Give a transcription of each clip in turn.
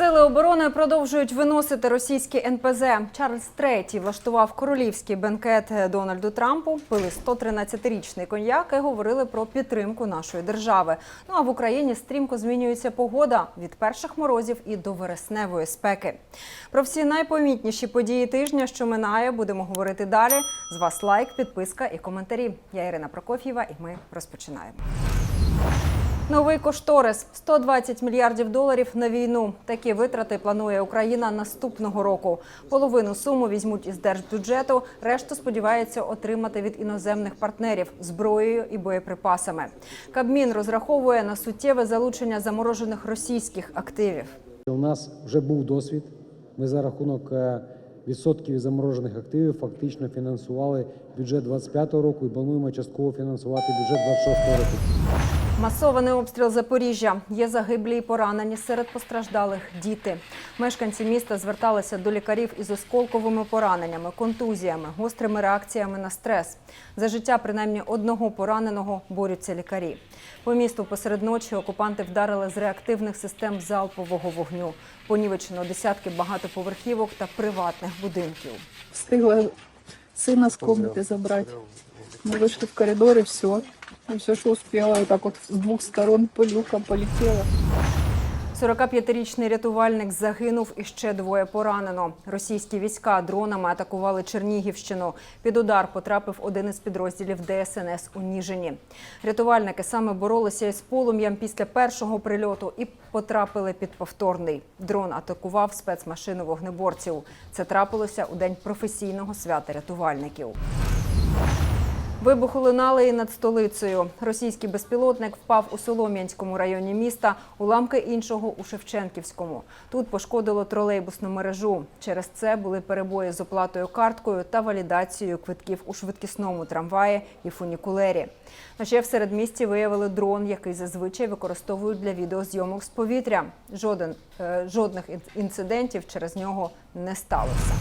Сили оборони продовжують виносити російські НПЗ. Чарльз III влаштував королівський бенкет Дональду Трампу, пили 113-річний коньяк і говорили про підтримку нашої держави. Ну а в Україні стрімко змінюється погода від перших морозів і до вересневої спеки. Про всі найпомітніші події тижня, що минає, будемо говорити далі. З вас лайк, підписка і коментарі. Я Ірина Прокоф'єва, і ми розпочинаємо. Новий кошторис 120 мільярдів доларів на війну. Такі витрати планує Україна наступного року. Половину суму візьмуть із держбюджету. Решту сподівається отримати від іноземних партнерів зброєю і боєприпасами. Кабмін розраховує на суттєве залучення заморожених російських активів. У нас вже був досвід. Ми за рахунок е, відсотків заморожених активів фактично фінансували бюджет 25 року і плануємо частково фінансувати бюджет 26 року. Масований обстріл Запоріжжя. Є загиблі і поранені серед постраждалих діти. Мешканці міста зверталися до лікарів із осколковими пораненнями, контузіями, гострими реакціями на стрес. За життя принаймні одного пораненого борються лікарі. По місту посеред ночі окупанти вдарили з реактивних систем залпового вогню. Понівечено десятки багатоповерхівок та приватних будинків. Встигла сына с комнаты забрать. Мы вышли в коридор и все. И все, что успела, и так вот с двух сторон пылюка полетела. 45-річний рятувальник загинув і ще двоє поранено. Російські війська дронами атакували Чернігівщину. Під удар потрапив один із підрозділів ДСНС у Ніжині. Рятувальники саме боролися із полум'ям після першого прильоту і потрапили під повторний. Дрон атакував спецмашину вогнеборців. Це трапилося у день професійного свята рятувальників. Вибухи лунали і над столицею. Російський безпілотник впав у Солом'янському районі міста, уламки іншого у Шевченківському. Тут пошкодило тролейбусну мережу. Через це були перебої з оплатою карткою та валідацією квитків у швидкісному трамваї і фунікулері. А ще в середмісті виявили дрон, який зазвичай використовують для відеозйомок з повітря. Жоден, е, жодних інцидентів через нього не сталося.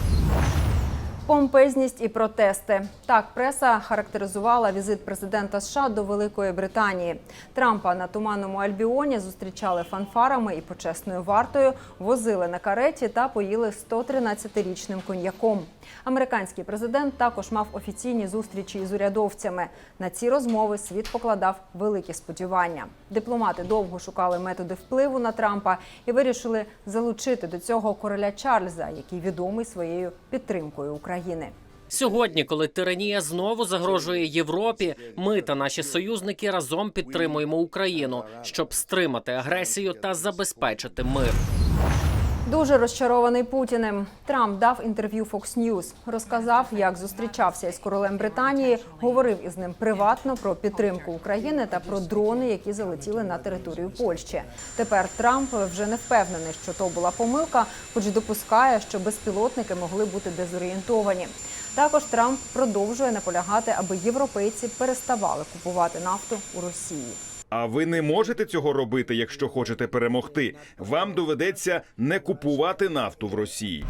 Помпезність і протести. Так, преса характеризувала візит президента США до Великої Британії. Трампа на туманному Альбіоні зустрічали фанфарами і почесною вартою, возили на кареті та поїли 113-річним коньяком. Американський президент також мав офіційні зустрічі із урядовцями. На ці розмови світ покладав великі сподівання. Дипломати довго шукали методи впливу на Трампа і вирішили залучити до цього короля Чарльза, який відомий своєю підтримкою України. Сьогодні, коли тиранія знову загрожує Європі, ми та наші союзники разом підтримуємо Україну, щоб стримати агресію та забезпечити мир. Дуже розчарований Путіним. Трамп дав інтерв'ю Fox News, розказав, як зустрічався із королем Британії, говорив із ним приватно про підтримку України та про дрони, які залетіли на територію Польщі. Тепер Трамп вже не впевнений, що то була помилка, хоч допускає, що безпілотники могли бути дезорієнтовані. Також Трамп продовжує наполягати, аби європейці переставали купувати нафту у Росії. А ви не можете цього робити, якщо хочете перемогти. Вам доведеться не купувати нафту в Росії.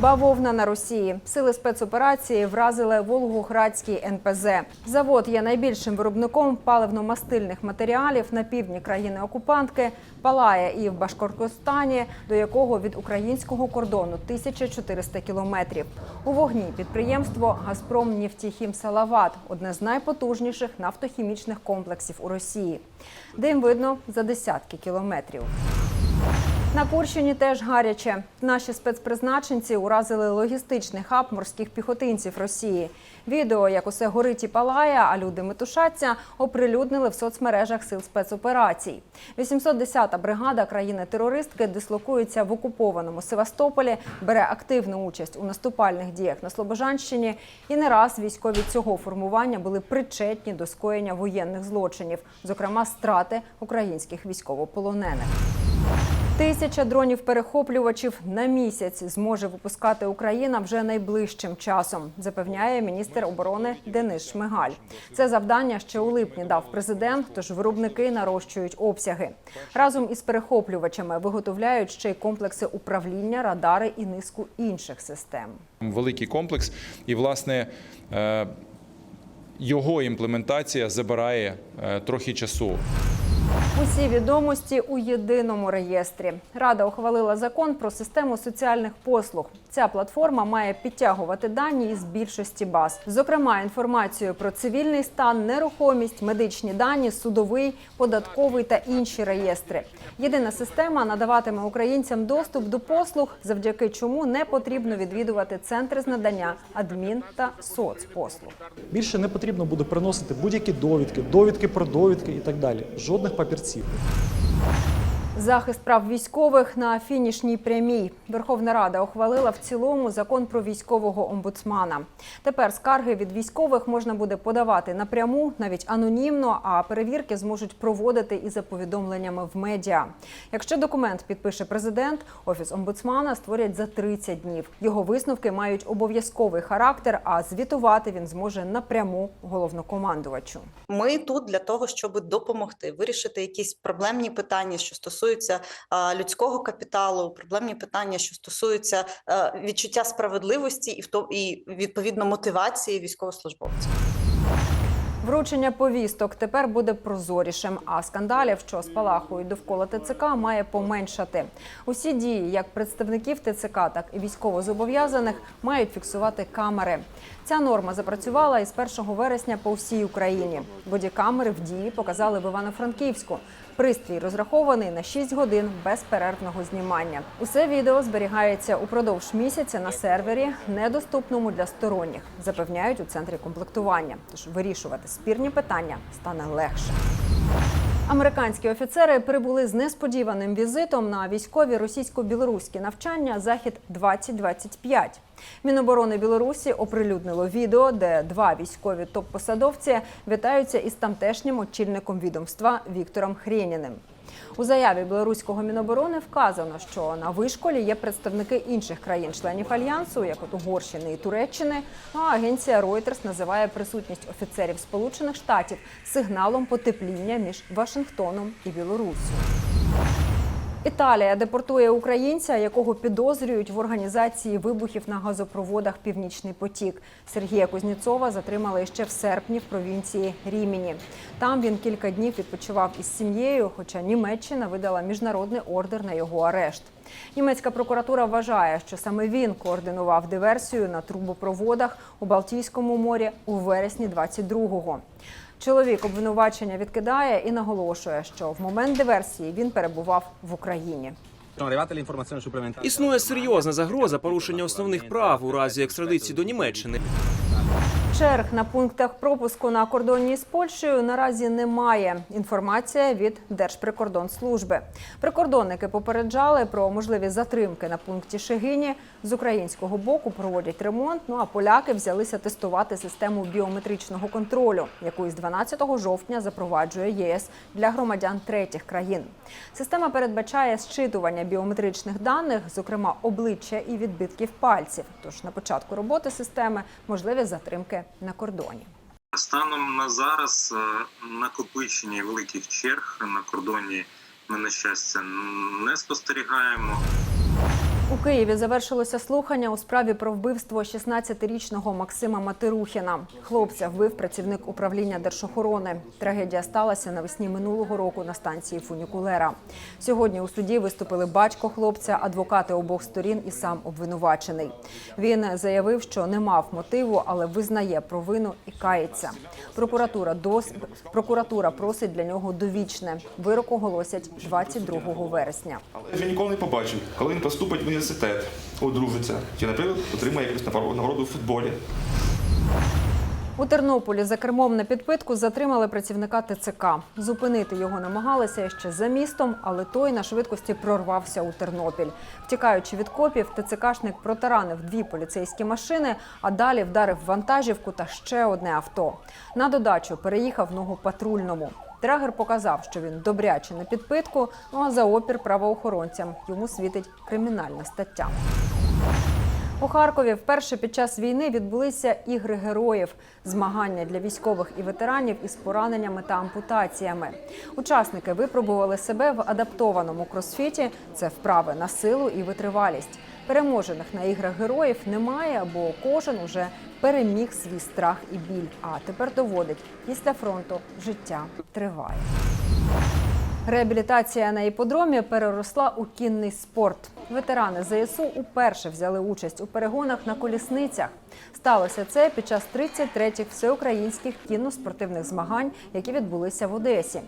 Бавовна на Росії. Сили спецоперації вразили Волгоградський НПЗ. Завод є найбільшим виробником паливно-мастильних матеріалів на півдні країни окупантки. Палає і в Башкортостані, до якого від українського кордону 1400 кілометрів. У вогні підприємство Газпром Нефтіхім Салават одне з найпотужніших нафтохімічних комплексів у Росії. Дим видно за десятки кілометрів. На Курщині теж гаряче. Наші спецпризначенці уразили логістичний хаб морських піхотинців Росії. Відео, як усе горить і палає, а люди метушаться, оприлюднили в соцмережах сил спецоперацій. 810-та бригада країни-терористки дислокується в окупованому Севастополі, бере активну участь у наступальних діях на Слобожанщині. І не раз військові цього формування були причетні до скоєння воєнних злочинів, зокрема страти українських військовополонених. Тисяча дронів-перехоплювачів на місяць зможе випускати Україна вже найближчим часом, запевняє міністр оборони Денис Шмигаль. Це завдання ще у липні дав президент, тож виробники нарощують обсяги. Разом із перехоплювачами виготовляють ще й комплекси управління, радари і низку інших систем. великий комплекс, і власне е, його імплементація забирає е, трохи часу. Усі відомості у єдиному реєстрі. Рада ухвалила закон про систему соціальних послуг. Ця платформа має підтягувати дані із більшості баз, зокрема інформацію про цивільний стан, нерухомість, медичні дані, судовий, податковий та інші реєстри. Єдина система надаватиме українцям доступ до послуг, завдяки чому не потрібно відвідувати центри з надання адмін та соцпослуг. Більше не потрібно буде приносити будь-які довідки, довідки про довідки і так далі. Жодних папірців. Захист прав військових на фінішній прямій. Верховна Рада ухвалила в цілому закон про військового омбудсмана. Тепер скарги від військових можна буде подавати напряму, навіть анонімно, а перевірки зможуть проводити і за повідомленнями в медіа. Якщо документ підпише президент, офіс омбудсмана створять за 30 днів. Його висновки мають обов'язковий характер, а звітувати він зможе напряму головнокомандувачу. Ми тут для того, щоб допомогти вирішити якісь проблемні питання, що стосуються а, людського капіталу, проблемні питання, що стосуються е, відчуття справедливості і і відповідно мотивації військовослужбовців. Вручення повісток тепер буде прозорішим, а скандалів, що спалахують довкола ТЦК, має поменшати. Усі дії, як представників ТЦК, так і військовозобов'язаних, мають фіксувати камери. Ця норма запрацювала із 1 вересня по всій Україні. Бодікамери в дії показали в Івано-Франківську. Пристрій розрахований на 6 годин безперервного знімання. Усе відео зберігається упродовж місяця на сервері, недоступному для сторонніх, запевняють у центрі комплектування. Тож вирішувати спірні питання стане легше. Американські офіцери прибули з несподіваним візитом на військові російсько-білоруські навчання Захід 2025 Міноборони Білорусі оприлюднило відео, де два військові топ-посадовці вітаються із тамтешнім очільником відомства Віктором Хрєніним. У заяві білоруського міноборони вказано, що на вишколі є представники інших країн-членів альянсу, як от Угорщини і Туреччини. Ну, а агенція Reuters називає присутність офіцерів Сполучених Штатів сигналом потепління між Вашингтоном і Білоруссю. Італія депортує українця, якого підозрюють в організації вибухів на газопроводах Північний потік. Сергія Кузнєцова затримали ще в серпні в провінції Ріміні. Там він кілька днів відпочивав із сім'єю, хоча Німеччина видала міжнародний ордер на його арешт. Німецька прокуратура вважає, що саме він координував диверсію на трубопроводах у Балтійському морі у вересні 22-го. Чоловік обвинувачення відкидає і наголошує, що в момент диверсії він перебував в Україні. Існує серйозна загроза порушення основних прав у разі екстрадиції до Німеччини. Черг на пунктах пропуску на кордоні з Польщею наразі немає. Інформація від Держприкордонслужби. Прикордонники попереджали про можливі затримки на пункті Шегині. З українського боку проводять ремонт. Ну а поляки взялися тестувати систему біометричного контролю, яку із 12 жовтня запроваджує ЄС для громадян третіх країн. Система передбачає зчитування біометричних даних, зокрема обличчя і відбитків пальців. Тож на початку роботи системи можливі затримки на кордоні. Станом на зараз е, накопичення великих черг на кордоні ми на щастя не спостерігаємо. У Києві завершилося слухання у справі про вбивство 16-річного Максима Матирухіна. Хлопця вбив працівник управління держохорони. Трагедія сталася навесні минулого року на станції фунікулера. Сьогодні у суді виступили батько хлопця, адвокати обох сторін і сам обвинувачений. Він заявив, що не мав мотиву, але визнає провину і кається. Прокуратура дос... прокуратура просить для нього довічне. Вирок оголосять 22 вересня. Я ніколи не побачив, коли він поступить в університет, одружиться, чи, наприклад, отримає якусь нагороду в футболі. У Тернополі за кермом на підпитку затримали працівника ТЦК. Зупинити його намагалися ще за містом, але той на швидкості прорвався у Тернопіль. Втікаючи від копів, ТЦКшник протаранив дві поліцейські машини, а далі вдарив вантажівку та ще одне авто. На додачу переїхав ногу патрульному. Драгер показав, що він добряче на підпитку, ну а за опір правоохоронцям йому світить кримінальна стаття. У Харкові вперше під час війни відбулися ігри героїв, змагання для військових і ветеранів із пораненнями та ампутаціями. Учасники випробували себе в адаптованому кросфіті. Це вправи на силу і витривалість. Переможених на іграх героїв немає, бо кожен уже переміг свій страх і біль. А тепер доводить, після фронту життя триває. Реабілітація на іподромі переросла у кінний спорт. Ветерани ЗСУ уперше взяли участь у перегонах на колісницях. Сталося це під час 33-х всеукраїнських кінно-спортивних змагань, які відбулися в Одесі.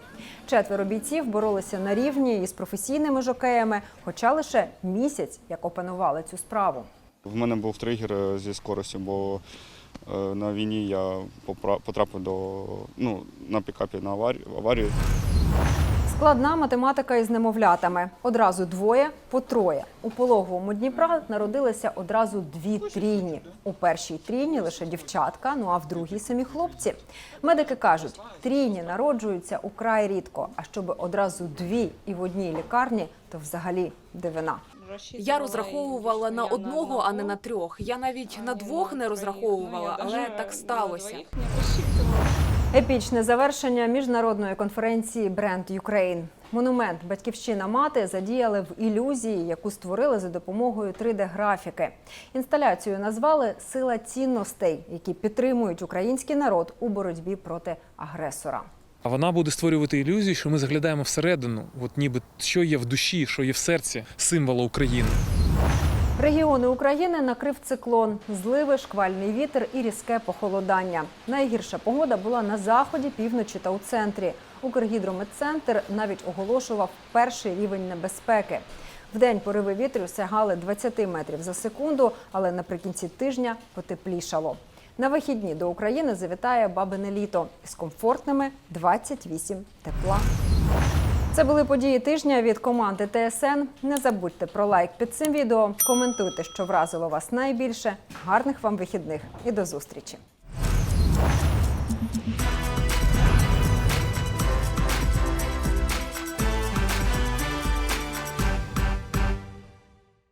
Четверо бійців боролися на рівні із професійними жокеями, хоча лише місяць як опанували цю справу. В мене був тригер е, зі скоростю, бо е, на війні я потрапив до ну на пікапі на аварію. Складна математика із немовлятами. Одразу двоє по троє. У пологовому Дніпра народилися одразу дві трійні. У першій трійні лише дівчатка, ну а в другій самі хлопці. Медики кажуть, трійні народжуються украй рідко. А щоб одразу дві і в одній лікарні, то взагалі дивина. Я розраховувала на одного, а не на трьох. Я навіть на двох не розраховувала, але так сталося. Епічне завершення міжнародної конференції Бренд Юкрейн. Монумент Батьківщина мати задіяли в ілюзії, яку створили за допомогою 3D-графіки. Інсталяцію назвали Сила цінностей, які підтримують український народ у боротьбі проти агресора. А вона буде створювати ілюзію, що ми заглядаємо всередину, от ніби що є в душі, що є в серці символа України. Регіони України накрив циклон, зливи, шквальний вітер і різке похолодання. Найгірша погода була на заході, півночі та у центрі. Укргідрометцентр навіть оголошував перший рівень небезпеки. Вдень пориви вітру сягали 20 метрів за секунду, але наприкінці тижня потеплішало. На вихідні до України завітає бабине літо із комфортними 28 тепла. Це були події тижня від команди ТСН. Не забудьте про лайк під цим відео. Коментуйте, що вразило вас найбільше. Гарних вам вихідних і до зустрічі!